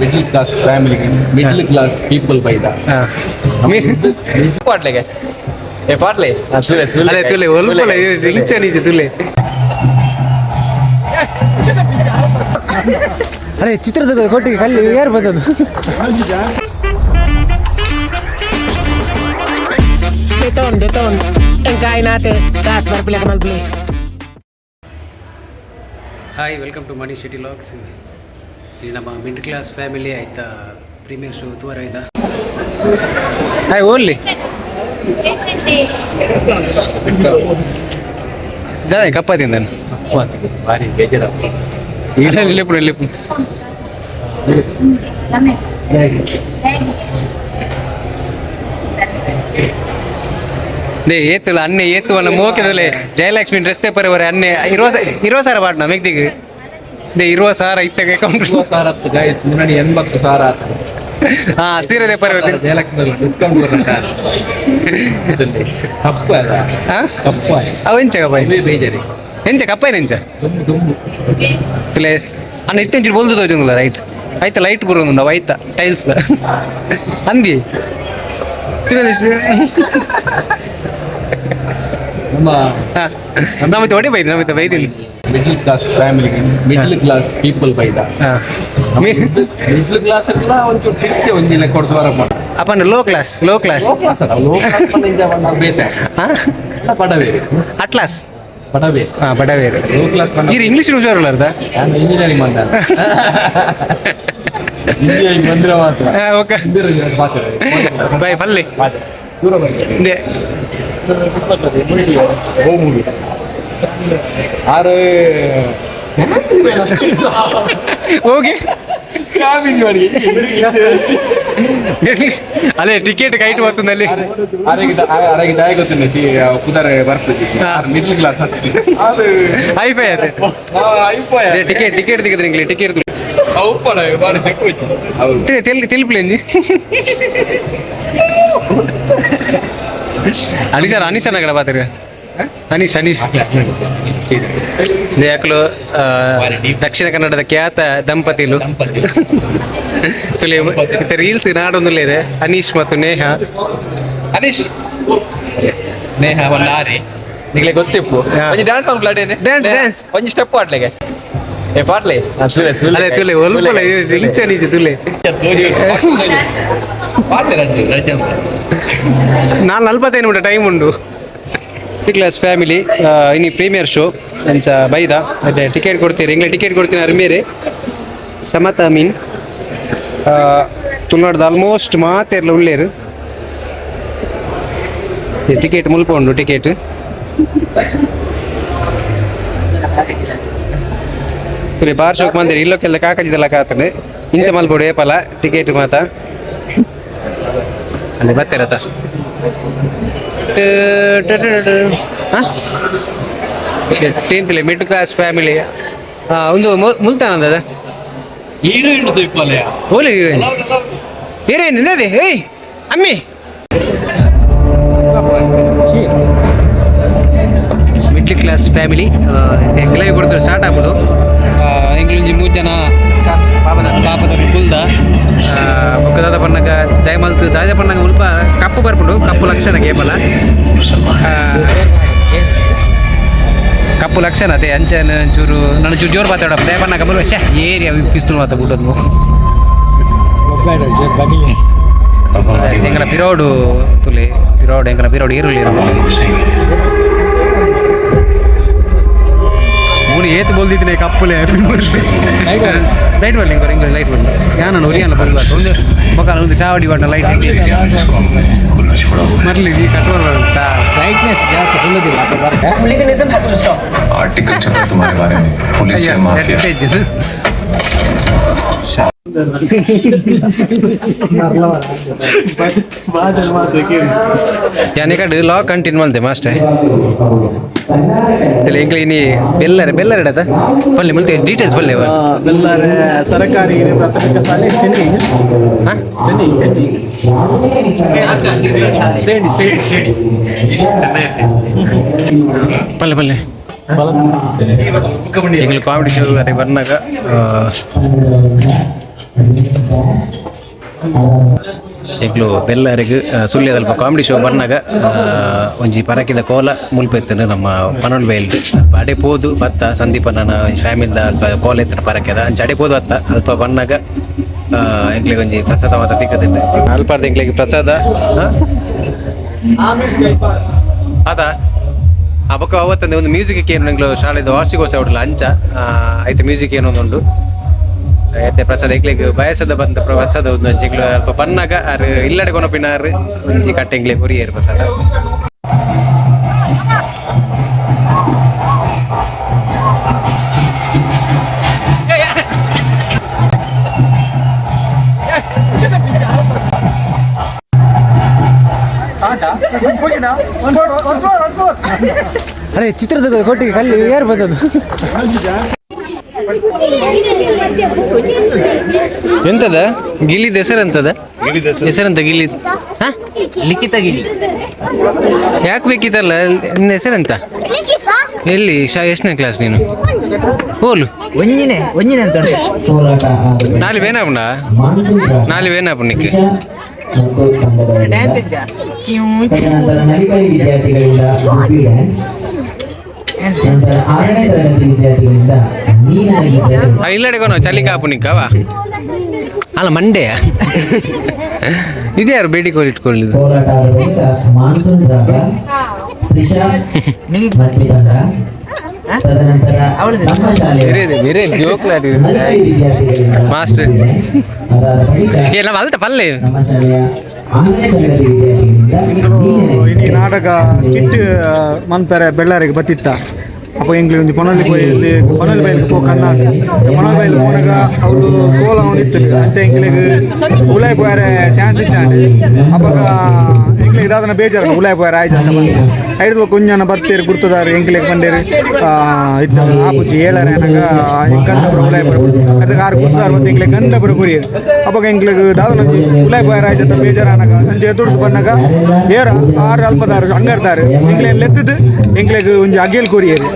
Middle class ಫ್ಯಾಮಿಲಿಗೆ middle class people ಬೈದ ಪಾಟ್ಲೆಗೆ. ಏ ಪಾಟ್ಲೆ. ತುಲೆ ತುಲೆ. ತುಲೆ ಒಲ್ಪಲ ರಿಲಿಚನ್ ಇದೆ ತುಲೆ. ಅರೆ ಚಿತ್ರದುರ್ಗದ ಕೊಟ್ಟಿಗೆ ಕಲ್ಲಿ ಯಾರು ಬಂದದ್ದು. Beton, beton. Engkain natin. Taas, marpila hi welcome to Mani city ಲಾಗ್ಸ್ ಇದು ನಮ್ಮ ಮಿಡ್ ಕ್ಲಾಸ್ ಫ್ಯಾಮಿಲಿ ಆಯ್ತಾ? ಪ್ರೀಮಿಯರ್ ಶೋ ಇದ್ದ ಹಾಯ್, ಓನ್ಲಿ? ದಾದ ಕಪ್ಪದಿಂದ ಭಾರಿ ಬೇಜಾರ ಇಲ್ಲ ಇಲ್ಲಿಪುರ ಇಲ್ಲಿಪುರ ದೇ ಏತು ಅನ್ನೆ ಮೋಕೆದಲೆ ಜಯಲಕ್ಷ್ಮಿ ರಸ್ತೆ ಪರವರೆ ಅನ್ನೆ ಇರೋ ಇರೋ ಸಾರ ಬಾಟ್ನ, ಮೆಗ್ದಿಗೆ? ದೇ ಇರುವ ಸಾರ ಇತ್ತಗೆ ಅಕೌಂಟ್ ಸಾರ ಹತ್ತು ಗೈಸ್ ಮುನ್ನಡಿ ಎಂಬತ್ತು ಸಾರ ಆತ. ಹಾ ಸೀರೆದೆ ಪರಿವರೆ ಜಯಲಕ್ಷ್ಮಿ ಡಿಸ್ಕೌಂಟ್ ಇದರಲ್ಲಿ ಕಪ್ಪು ಅವ ಎಂಚ ಕಪ್ಪ ಬೇಜಾರಿ. ಎಂಚ ಕಪ್ಪ ಎಂಚ? ಪ್ಲೇ ಇಲ್ಲೇ ಅನ್ನ ಇತ್ತೆಂಚು ಬೊಲ್ದು ರೈಟ್ ಆಯ್ತ ಲೈಟ್ ಬರೋದು ನಾವು ಆಯ್ತಾ ಟೈಲ್ಸ್ ಅಂದಿ? ನಮ್ಮ ನಮ್ಮ ಬೈದಿ ನಮ್ಮಿತ್ತ ಬೈದಿಲ್ಲ middle class family middle class people ಬೈದ ಮಿಡ್ಲ್ ಕ್ಲಾಸ್ ಎಲ್ಲ ಒಂಚೂರು ತಿರ್ತಿ ಒಂದಿಲ್ಲ ಕೊಡ್ತಾರಪ್ಪ ಅಪ್ಪನ low class low class low class ಅಲ್ಲ ಲೋ ಕ್ಲಾಸ್ ಬೇತೆ. ಹಾ? ಪಡಬೇರೆ ಅಟ್ಲಾಸ್ ಪಡಬೇರೆ ಹಾ ಬಡವೇ ಲೋ ಕ್ಲಾಸ್ ಇರು ಇಂಗ್ಲಿಷ್ ಹುಷಾರಲ್ಲ ಅರ್ಧ ನಾನು ಇಂಜಿನಿಯರಿಂಗ್ ಬಂದ. ಇಂಜಿನಿಯರಿಂಗ್ ಬಂದ್ರೆ ಮಾತ್ರ. ಓಕೆ. ಬೈ ಪಲ್ಲಿ. ದೂರ ಬಂದೆ. ಇದೆ. ಓ ಮೂವಿ ಆರು. ಹೋಗಿ. ಅದೇ ಟಿಕೆಟ್ ಕೈಟ್ ಬರ್ತದಲ್ಲಿ ಕುದರೆ ಬರ್ತದೆ ಮಿಡ್ಲ್ ಕ್ಲಾಸ್ ಐಫೈ ಅದೇ. ಟಿಕೆಟ್ ಟಿಕೆಟ್ ತೆಗೆದ್ರಿಂಗ್ಲಿ ಟಿಕೆಟ್ ತಿಳಿಪ್ಲೆ ಅನಿಶಾ ಅನಿಶಾ ನಗರ ಬಾತಿರಿ ಅನೀಶ್ ಅನೀಶ್ ಯಾಕಲು ದಕ್ಷಿಣ ಕನ್ನಡದ ಖ್ಯಾತ ದಂಪತಿಲು. ಮತ್ತೆ ರೀಲ್ಸ್ ನಾಡೊಂದು ಇದೆ. ಅನೀಶ್ ಮತ್ತು ನೇಹ. ಅನೀಶ್. ನೇಹ ಒಂದಾರಿ ನಿಮಗೆ ಗೊತ್ತಿಪ್ಪು. ಒಂದು ಒಂಜಿ ಡ್ಯಾನ್ಸ್ ಒಂದು ಪ್ಲಾಟೇನೆ ಡ್ಯಾನ್ಸ್ ಡ್ಯಾನ್ಸ್ ಒಂಜಿ ಸ್ಟೆಪ್ ಪಾಟ್ಲೆಗೆ ಏ ಪಾಟ್ಲೆ ತುಲೆ ತುಲೆ. ತುಲೆ ಒಲ್ಪಲ ರಿಂಚನ್ ಇದೆ ತುಲೆ. ರಜೆ ನಾನು ನಲ್ವತ್ತೈದು ನಿಮಿಷ ಟೈಮ್ ಉಂಡು ಕ್ಲಾಸ್ ಫ್ಯಾಮಿಲಿ ಇನಿ ಪ್ರೀಮಿಯರ್ ಶೋ ಅಂಚ ಬೈದ. ಅದೇ ಟಿಕೆಟ್ ಕೊಡ್ತೀರಿ ಇಂಗ್ಲೆ ಟಿಕೆಟ್ ಕೊಡ್ತೀನಿ ಅರ್ಮೇರೆ? ಸಮತ ಮೀನ್ ತುನ್ನಡ್ದು ಆಲ್ಮೋಸ್ಟ್ ಮಾತೆರ್ಲ ಉಳ್ಳೇರು. ಟಿಕೆಟ್ ಮುಲ್ಪ ಉಂಡು ಟಿಕೆಟ್ ತುರಿ ಬಾರ್ ಶೋಕ್ ಬಂದಿರಿ ಇಲ್ಲೋಕೆಲ್ಲ ಕಾಕಜಿದಲ್ಲ ಕಾತನೆ ಇಂಚ ಮಲ್ಬೋಡು ಏಪಲ ಟಿಕೆಟ್ ಮಾತ. ಅಲ್ಲಿ ಬರ್ತಿರತ್ತ ಟೆಂತ್ಲಿ ಮಿಡ್ ಕ್ಲಾಸ್ ಫ್ಯಾಮಿಲಿ ಒಂದು ಮುಲ್ತಾನ ಅಂದದ ಹೀರೋಯಿನ್ ಓಲಿ ಹೀರೋಯಿನ್ ಹೀರೋಯಿನ್ ಅದೇ ಏಯ್ ಅಮ್ಮಿ ಮಿಡ್ಲ್ ಕ್ಲಾಸ್ ಫ್ಯಾಮಿಲಿ ಕೆಲವಿ ಕೊಡ್ತಾರೆ ಸ್ಟಾರ್ಟ್ ಆಗ್ಬೋದು ಎಂಗ್ಲೂಂಜಿ ಮೂರು ಜನ ಪಾಪದ ಕುಲ್ದ ಬೊಕ್ಕದಾದ ಬಣ್ಣಗ ದಯಮಲ್ತು ದಾದ ಬಣ್ಣಗ ಮುಲ್ಪ ಕಪ್ಪು ಬರ್ಪುಂಡು, ಕಪ್ಪು ಲಕ್ಷಣ ಕೇಬಲ. ಕಪ್ಪು ಲಕ್ಷಣ ಅದೇ ಅಂಚನ ಚೂರು ನನ್ನ ಚೂರು ಜೋರು ಮಾತಾಡ ದಯ ಬಣ್ಣಗ ಬರುವ ಶೇ ಏರಿಯಾ ಮಾತ ಮಾತಾ ಬಿಡೋದು ಎಂಗನ ಪಿರೋಡು ತುಲೆ, ಪಿರೋಡು ಎಂಗನ ಪಿರೋಡು ಈರುಳ್ಳಿ ಇರುತ್ತಲೆ ಕಪ್ಪಲೆ ಲೈಟ್ ಬರ್ಲಿಂಗ್ ಬರ ಇಂಗ್ಲೀಷ್ ಲೈಟ್ ಬರ್ಲಿ ಯಾನ ಒರಿಯಾನ ಬರ್ಬಾರ್ದು ಒಂದು ಬೊಕ್ಕಲ ಒಂದು ಚಾವಡಿ ಬಾಟ ಲೈಟ್ ಮರಲಿ ಈ ಕಟ್ಟೋರ್ ಬರಲ್ಲ ಸಾ ಬ್ರೈಟ್ನೆಸ್ ಜಾಸ್ತಿ ಫುಲ್ಲದಿಲ್ಲ ಆರ್ಟಿಕಲ್ ಚಲ ತುಮಾರೆ ಬಾರೆ ಪೊಲೀಸ್ ಮಾಫಿಯಾ रहा है तुम्हारे बारे में पुलिस या माफिया ಯಾನೆ ಕಡೆ ಲಾ ಕಂಟಿನ್ಯೂ ಮಾಡ್ದೆ ಮಾಸ್ಟರ್ ಇಲ್ಲ ಇಂಗ್ಲಿ ಇನಿ ಬೆಲ್ಲರೆ ಬೆಲ್ಲರೆ ಇಡದ ಬಲ್ಲೆ ಮಲ್ತೆ ಡೀಟೇಲ್ಸ್ ಬಲ್ಲೆ ಅವ ಬೆಲ್ಲಾರೆ ಸರ್ಕಾರಿ ಹಿರಿಯ ಪ್ರಾಥಮಿಕ ಶಾಲೆ ಶನಿ ಹಾ ಶನಿ ಬಲ್ಲೆ ಬಲ್ಲೆ ಎಂಗ್ಲು ಕಾಮಿಡಿ ಶೋ ಅರೆ ಬರ್ನಾಗ ಎಗ್ಲು ಬೆಲ್ಲರಿಗೆ ಸುಳ್ಯ ಸ್ವಲ್ಪ ಕಾಮಿಡಿ ಶೋ ಬಂದಾಗ ಒಂಜಿ ಪರಕಿದ ಕೋಲ ಮುಲ್ಪೆತ್ತನು ನಮ್ಮ ಪನೋಲ್ ಬೈಲ್ಡ್ ಅಡೆ ಪೋದು ಬತ್ತ ಸಂದೀಪ ನನ್ನ ಫ್ಯಾಮಿಲಿದ ಅಲ್ಪ ಕೋಲ ಪರಕೆದ. ಅಂಚೆ ಅಡೆ ಪೋದು ಅತ್ತ ಅಲ್ಪ ಬಣ್ಣಗ ಎಂಕ್ಲಿಗೆ ಒಂಜಿ ಪ್ರಸಾದ ಮಾತ ತಿಕ್ಕದಿಲ್ಲ ಅಲ್ಪಾರ್ದ ಎಂಕ್ಲಿಗೆ ಪ್ರಸಾದ ಅದ. ಆ ಬೊಕ್ಕ ಅವತ್ತಂದೆ ಒಂದು ಮ್ಯೂಸಿಕ್ ಏನು ಎಂಗ್ಳು ಶಾಲೆದ ವಾರ್ಷಿಕೋತ್ಸವ ಉಡಲ್ಲ ಅಂಚ. ಆಯ್ತು ಮ್ಯೂಸಿಕ್ ಏನೊಂದುಂಡು ಎತ್ತೆ ಪ್ರಸಾದ ಎಂಕ್ಲಿಗೆ ಬಯಸದ ಬಂದ ಪ್ರಸಾದ ಒಂದು ಅಂಚೆಗ್ಲು ಅಲ್ಪ ಬನ್ನಾಗ ಆರು ಇಲ್ಲಡೆ ಕೊನಪಿನಾರು ಒಂಜಿ ಕಟ್ಟೆಂಗ್ಲೆ ಕೊರಿಯೇರು ಪ್ರಸಾದ ಅರೆ ಚಿತ್ರದುರ್ಗ ಕೊಟ್ಟಿಗೆ ಕಲ್ಲಿ ಏರ್ ಬಂದದ್ದು ಎಂತದ? ಗಿಲಿದ ಹೆಸರೆಂತದ ಹೆಸರೆಂತ ಗಿಲಿ ಲಿಖಿತ ಗಿಲಿ ಯಾಕೆ ಬೇಕಿತ್ತಲ್ಲ? ನಿನ್ನ ಹೆಸರೆಂತ? ಎಲ್ಲಿ? ಶಾ ಎಷ್ಟನೇ ಕ್ಲಾಸ್ ನೀನು? ಹೋಲು ನಾಳೆ ಒಂಜಿನೆ ಅಂತ ನಾಳೆ ವೇನಾಪುಂಡ ನಾಳೆ ಡ್ಯಾನ್ಸ್ ಇದ್ದ ಆರನೇ ತರಗತಿ ವಿದ್ಯಾರ್ಥಿಗಳಿಂದ ನೀನಾಗಿದ್ದರೆ ಇಲ್ಲಡೆ ಕೊನ ಚಲಿ ಕಾಪುನಿಕ್ಕವಾ ಅಲ್ಲ ಮಂಡೆಯ ಇದ್ಯಾರು ಬೇಡಿ ಕೋರಿ ಇಟ್ಕೊಳ್ಳಿದ್ದು ಹೋರಾಟ ಆದ ಬಳಿಕ ಮಾನ್ಸೂನ್ ರಾಗ ತ್ರಿಷಾ ಮಟ್ಟಿದಂಡ ತದನಂತರ ನಮ್ಮ ಶಾಲೆಯ ಬೇರೆ ಬೇರೆ ಜೋಕ್ಲಾಡಿ ನಲಿಕೈ ವಿದ್ಯಾರ್ಥಿಗಳಿಂದ ಮಾಸ್ಟರ್. ಗುಬ್ಬಿ ಡ್ಯಾನ್ಸ್. ಅದಾದ ಬಳಿಕ ಏ ನಮ್ಮ ಅಲ್ತ ಪಲ್ಲೆ ನಮ್ಮ ಶಾಲೆಯ ನಾಟಕ ಸ್ಕಿಟ್ ಮನ್ಪೆರೆ ಬೆಳ್ಳಾರಿಗೆ ಬತ್ತಿತ್ತ ಅಪ್ಪ ಎಂಗ್ಲಿ ಒಂದು ಪೊನಲಿ ಬೈಲಿ ಪೊನಲಿ ಬೈಲಿಗೆ ಪೋ ಕರ್ನಾಟಕ ಪೊನಲಿ ಬೈಲಿ ಹೋನಾಗ ಅವರು ಕೋಲ ಅವನಿತ್ತು ಅಷ್ಟೇ ಎಂಗ್ಲಿಗೆ ಉಲಾಯ್ ಪೋಯಾರೆ ಚಾನ್ಸ್ ಇಚ್ಚಾಂಡೆ ಅಪ್ಪಾಗ ಎಂಗ್ಲಿಗೆ ಇದಾದನ ಬೇಜಾರು. ಉಲಾಯ್ ಪೋಯಾರೆ ಆಯ್ತು ಅಂತ ಬಂದು. ಐದು ಕುಂಜನ ಬರ್ತೀರಿ, ಗುರ್ತದಾರು ಎಂಗ್ಲಿಗೆ ಬಂದಿರಿ? ಇತ್ತು ಆಪುಚಿ ಏಳರೆ ನನಗ ಗಂಧಪುರ ಉಲಾಯ್ ಪುರ ಅದಕ್ಕೆ ಆರು ಗುರ್ತದಾರು ಬಂದು ಎಂಗ್ಲಿಗೆ ಗಂಧಪುರ ಕುರಿಯರು ಅಪ್ಪಾಗ ಎಂಗ್ಲಿಗೆ ದಾದನ ಉಲಾಯ್ ಪೋಯಾರೆ ಆಯ್ತು ಅಂತ ಬೇಜಾರು ಅನ್ನಗ ಅಂಚೆ ಎದುರ್ದು ಬಂದಾಗ, ಏರ, ಆರು அங்கே ಹಂಗರ್ತಾರೆ எங்களை ಲೆತ್ತದು எங்களுக்கு ಒಂಜಿ ಅಗೇಲ್ ಕೊರಿಯರು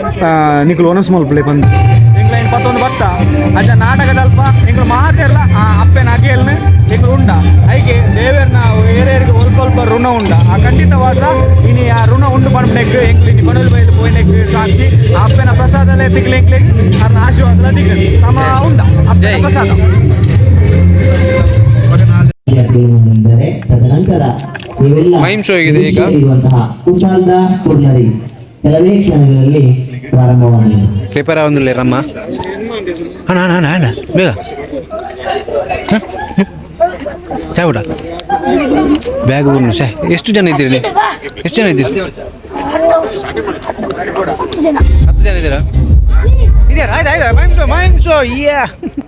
ನಿಕ್ಲು ಒನಸ್ ಮಲ್ಪಲೆ ಬಂದು ಎಂಗ್ಲೇನ್ ಪತ್ತೊಂದು ಬತ್ತ ಅಜ್ಜ ನಾಟಕದಲ್ಪ ಎಂಗ್ಳು ಮಾತೆಲ್ಲ ಆ ಅಪ್ಪೆನ ನಗೆಯಲ್ಲೇ ಎಂಗ್ಳು ಉಂಡ. ಐಕೆ ದೇವೇರ್ನ ಏರಿಯರಿಗೆ ಒಲ್ಪ ಒಲ್ಪ ಋಣ ಉಂಡ. ಆ ಖಂಡಿತವಾದ ಇನಿ ಆ ಋಣ ಉಂಡು ಪಣ್ನೆಗ್ ಎಂಗ್ಲಿ ಇನಿ ಪಣಲ್ ಬೈಲು ಪೋಯ್ನೆಗ್ ಸಾಕ್ಷಿ ಆ ಅಪ್ಪೆನ ಪ್ರಸಾದಲೇ ತಿಗ್ಲೆ ಎಂಗ್ಲಿಗೆ ಅರ್ನ ಆಶೀರ್ವಾದ ಸಮ ಉಂಡ ಅಪ್ಪೆನ ಪ್ರಸಾದ. ತದನಂತರ ಮೈಮ್ ಶೋ ಆಗಿದೆ ಈಗ. ಕುಶಾಲ ಕುರ್ಲರಿ ಕೆಲವೇ ಕ್ಷಣಗಳಲ್ಲಿ ಪ್ರಾರಂಭವಾಗಲಿದೆ ಆಗಿಲ್ಲ ರಮ್ಮ. ಅಣ್ಣ ಅಣ್ಣ ಅಣ್ಣ ಬೇಗ. ಬಿಡ. ಬ್ಯಾಗ್ ಶೇ ಎಷ್ಟು ಜನ ಇದ್ದೀರಿ ಎಷ್ಟು ಜನ ಇದ್ದೀರಿ? ಹತ್ತು ಜನ ಇದ್ದೀರಾ? ಇದ್ಯಾರ? ಆಯ್ತು ಆಯ್ತು. Mime show, mime